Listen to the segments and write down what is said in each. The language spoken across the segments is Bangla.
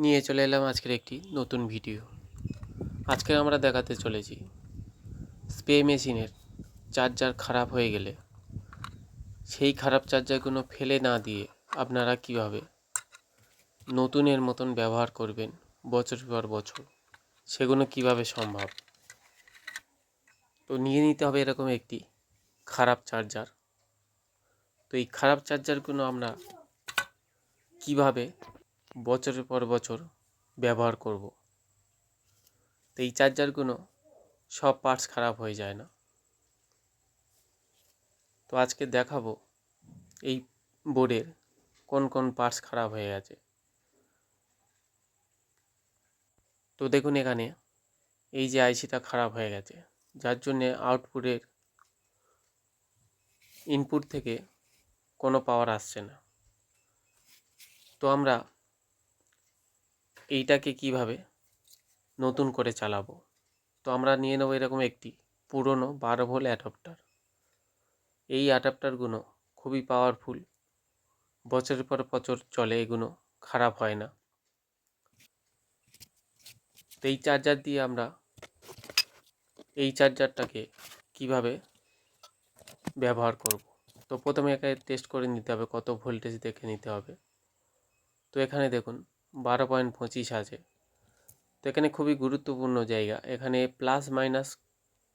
নিয়ে চলে এলাম আজকের একটি নতুন ভিডিও। আজকে আমরা দেখাতে চলেছি স্প্রে মেশিনের চার্জার খারাপ হয়ে গেলে। সেই খারাপ চার্জারগুলো ফেলে না দিয়ে আপনারা কীভাবে নতুনের মতন ব্যবহার করবেন বছর পর বছর? সেগুলো কীভাবে সম্ভব? তো নিয়ে নিতে হবে এরকম একটি খারাপ চার্জার। তো এই খারাপ চার্জারগুলো আমরা কীভাবে বছরের পর বছর ব্যবহার করব। তো এই চার্জারগুলো সব পার্টস খারাপ হয়ে যায় না। তো আজকে দেখাবো এই বোর্ডের কোন কোন পার্টস খারাপ হয়ে গেছে। তো দেখুন এখানে এই যে আইসিটা খারাপ হয়ে গেছে, যার জন্যে আউটপুটের ইনপুট থেকে কোনো পাওয়ার আসছে না। তো আমরা এইটাকে কীভাবে নতুন করে চালাবো? তো আমরা নিয়ে নেব এরকম একটি পুরনো বারো ভোল অ্যাডাপ্টার। এই অ্যাডাপ্টারগুলো খুবই পাওয়ারফুল বছরের পর বছর চলে, এগুলো খারাপ হয় না। তো এই চার্জার দিয়ে আমরা এই চার্জারটাকে কীভাবে ব্যবহার করব? তো প্রথমে একে টেস্ট করে নিতে হবে কত ভোল্টেজ দেখে নিতে হবে। তো এখানে দেখুন বারো পয়েন্ট পঁচিশ আছে। তো এখানে খুবই গুরুত্বপূর্ণ জায়গা। এখানে প্লাস মাইনাস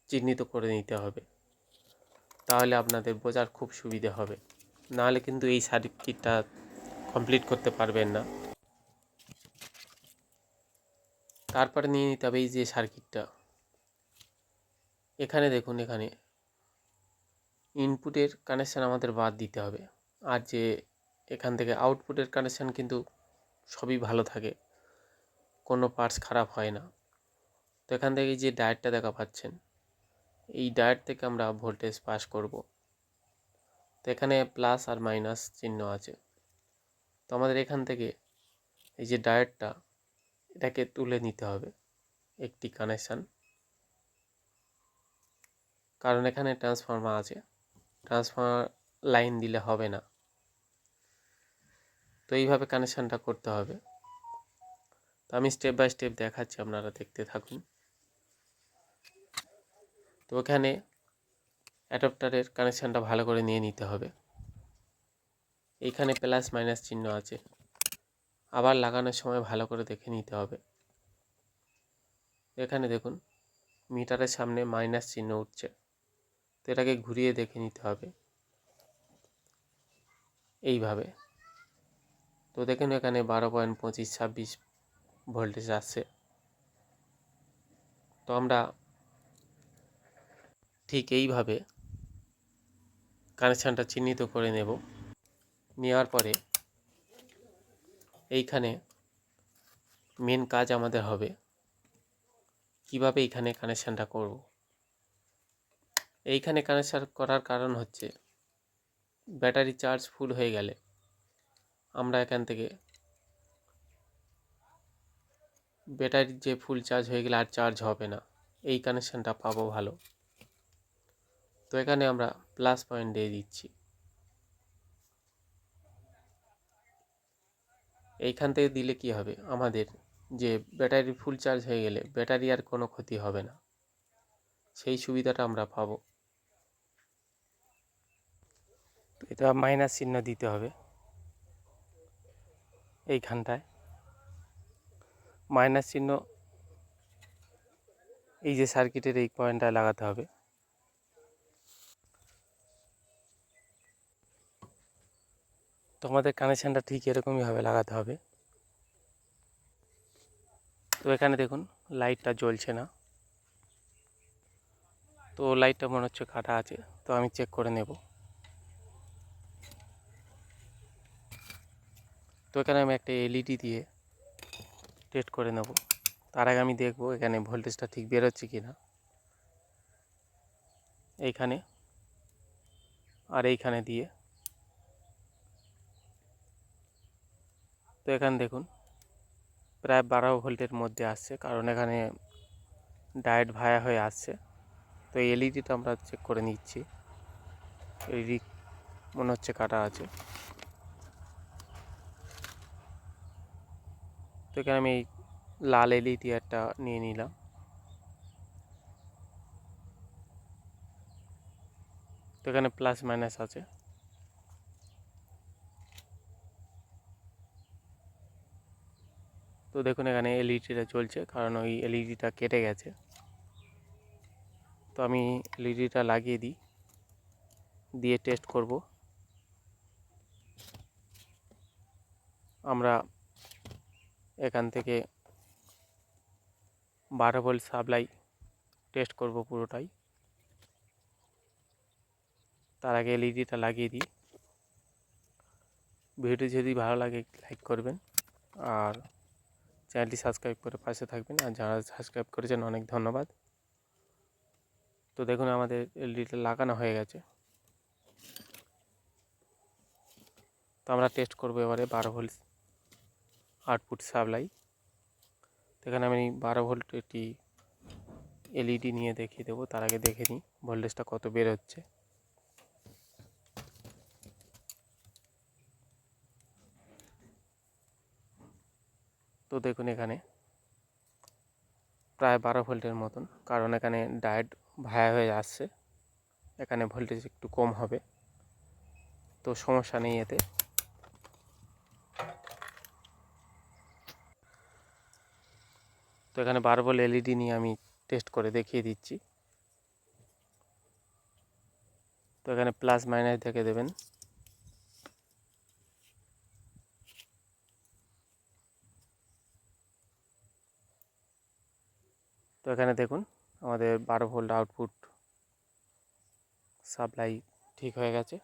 চিহ্নিত করে নিতে হবে। তাহলে আপনাদের বোঝার খুব সুবিধে হবে। নাহলে কিন্তু এই সার্কিটটা কমপ্লিট করতে পারবেন না। তারপরে নিয়ে নিতে হবে এই যে সার্কিটটা এখানে দেখুন, এখানে ইনপুটের কানেকশান আমাদের বাদ দিতে হবে। আর যে এখান থেকে আউটপুটের কানেকশান কিন্তু সবই ভালো থাকে। কোনো পার্টস খারাপ হয় না। তো এখান থেকে যে ডায়েটটা দেখা পাচ্ছেন, এই ডায়েট থেকে আমরা ভোল্টেজ পাস করব। তো এখানে প্লাস আর মাইনাস চিহ্ন আছে। তো আমাদের এখান থেকে এই যে ডায়েটটা এটাকে তুলে নিতে হবে একটি কানেকশান কারণ এখানে ট্রান্সফর্মার আছে। ট্রান্সফর্মার লাইন দিলে হবে না। তো এইভাবে কানেকশানটা করতে হবে। তো আমি স্টেপ বাই স্টেপ দেখাচ্ছি, আপনারা দেখতে থাকুন। তো এখানে অ্যাডাপ্টারের কানেকশানটা ভালো করে নিয়ে নিতে হবে। এইখানে প্লাস মাইনাস চিহ্ন আছে। আবার লাগানোর সময় ভালো করে দেখে নিতে হবে। এখানে দেখুন, মিটারের সামনে মাইনাস চিহ্ন উঠছে। তো এটাকে ঘুরিয়ে দেখে নিতে হবে। এইভাবে। তো দেখুন এখানে বারো পয়েন্ট পঁচিশ ছাব্বিশ ভোল্টেজ আসছে তো আমরা ঠিক এইভাবে কানেকশানটা চিহ্নিত করে নেব। নেওয়ার পরে এইখানে মেন কাজ আমাদের হবে কীভাবে এইখানে কানেকশানটা করব। এইখানে কানেকশান করার কারণ হচ্ছে ব্যাটারি চার্জ ফুল হয়ে গেলে আমরা এখান থেকে ব্যাটারির যে ফুল চার্জ হয়ে গেলে আর চার্জ হবে না। এই কানেকশানটা পাবো ভালো। তো এখানে আমরা প্লাস পয়েন্ট দিয়ে দিচ্ছি। এইখান থেকে দিলে কি হবে? আমাদের যে ব্যাটারি ফুল চার্জ হয়ে গেলে ব্যাটারি আর কোনো ক্ষতি হবে না। সেই সুবিধাটা আমরা পাবো। এটা মাইনাস চিহ্ন দিতে হবে। এইখানটায়। মাইনাস চিহ্ন, এই যে সার্কিটের এই পয়েন্টটায় লাগাতে হবে। তোমাদের কানেকশানটা ঠিক এরকমইভাবে লাগাতে হবে। তো এখানে দেখুন লাইটটা জ্বলছে না। তো লাইটটা মনে হচ্ছে কাটা আছে, তো আমি চেক করে নেব। তো এখানে আমি একটা এলইডি দিয়ে টেস্ট করে নেব। তার আগে আমি দেখব এখানে ভোল্টেজটা ঠিক বেরোচ্ছে কি না এইখানে আর এইখানে দিয়ে। তো এখানে দেখুন, প্রায় বারো ভোল্টের মধ্যে আসছে, কারণ এখানে ডায়েট ভায়া হয়ে আসছে। তো এলইডিটা আমরা চেক করে নিচ্ছি। এলইডি মনে হচ্ছে কাটা আছে। তো এখানে আমি লাল এলি একটা নিয়ে নিলাম। তো এখানে প্লাস মাইনাস আছে। তো দেখুন এখানে এলইডিটা চলছে, কারণ ওই এলইডিটা কেটে গেছে। তো আমি এলইডিটা লাগিয়ে দিই, দিয়ে টেস্ট করব। আমরা এখান থেকে বারো ভোল্ট সাপ্লাই টেস্ট করব পুরোটাই। তার আগে এলইডিটা লাগিয়ে দিই। ভিডিওটি যদি ভালো লাগে লাইক করবেন আর চ্যানেলটি সাবস্ক্রাইব করে পাশে থাকবেন। আর যারা সাবস্ক্রাইব করেছেন অনেক ধন্যবাদ। তো দেখুন আমাদের এলইডিটা লাগানো হয়ে গেছে। তো আমরা টেস্ট করব এবারে বারো ভোল্ট আউটপুট সাপ্লাই। তো এখানে আমি বারো ভোল্ট একটি এলইডি নিয়ে দেখিয়ে দেবো, তার আগে দেখে নিই ভোল্টেজটা কত বের হচ্ছে। তো দেখুন এখানে প্রায় বারো ভোল্টের মতন, কারণ এখানে ডায়েট ভায়া হয়ে আসছে, এখানে ভোল্টেজ একটু কম হবে। তো সমস্যা নেই এতে। তো এখানে বারো ভোল্ট এলইডি নিয়ে আমি টেস্ট করে দেখিয়ে দিচ্ছি। তো এখানে প্লাস মাইনাস দেখে দেবেন। তো এখানে দেখুন, আমাদের বারো ভোল্ট আউটপুট সাপ্লাই ঠিক হয়ে গেছে।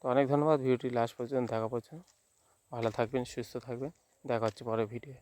তো অনেক ধন্যবাদ, ভিডিওটি লাস্ট পর্যন্ত দেখা পর্যন্ত ভালো থাকবেন, সুস্থ থাকবেন। দেখা হচ্ছে পরের ভিডিও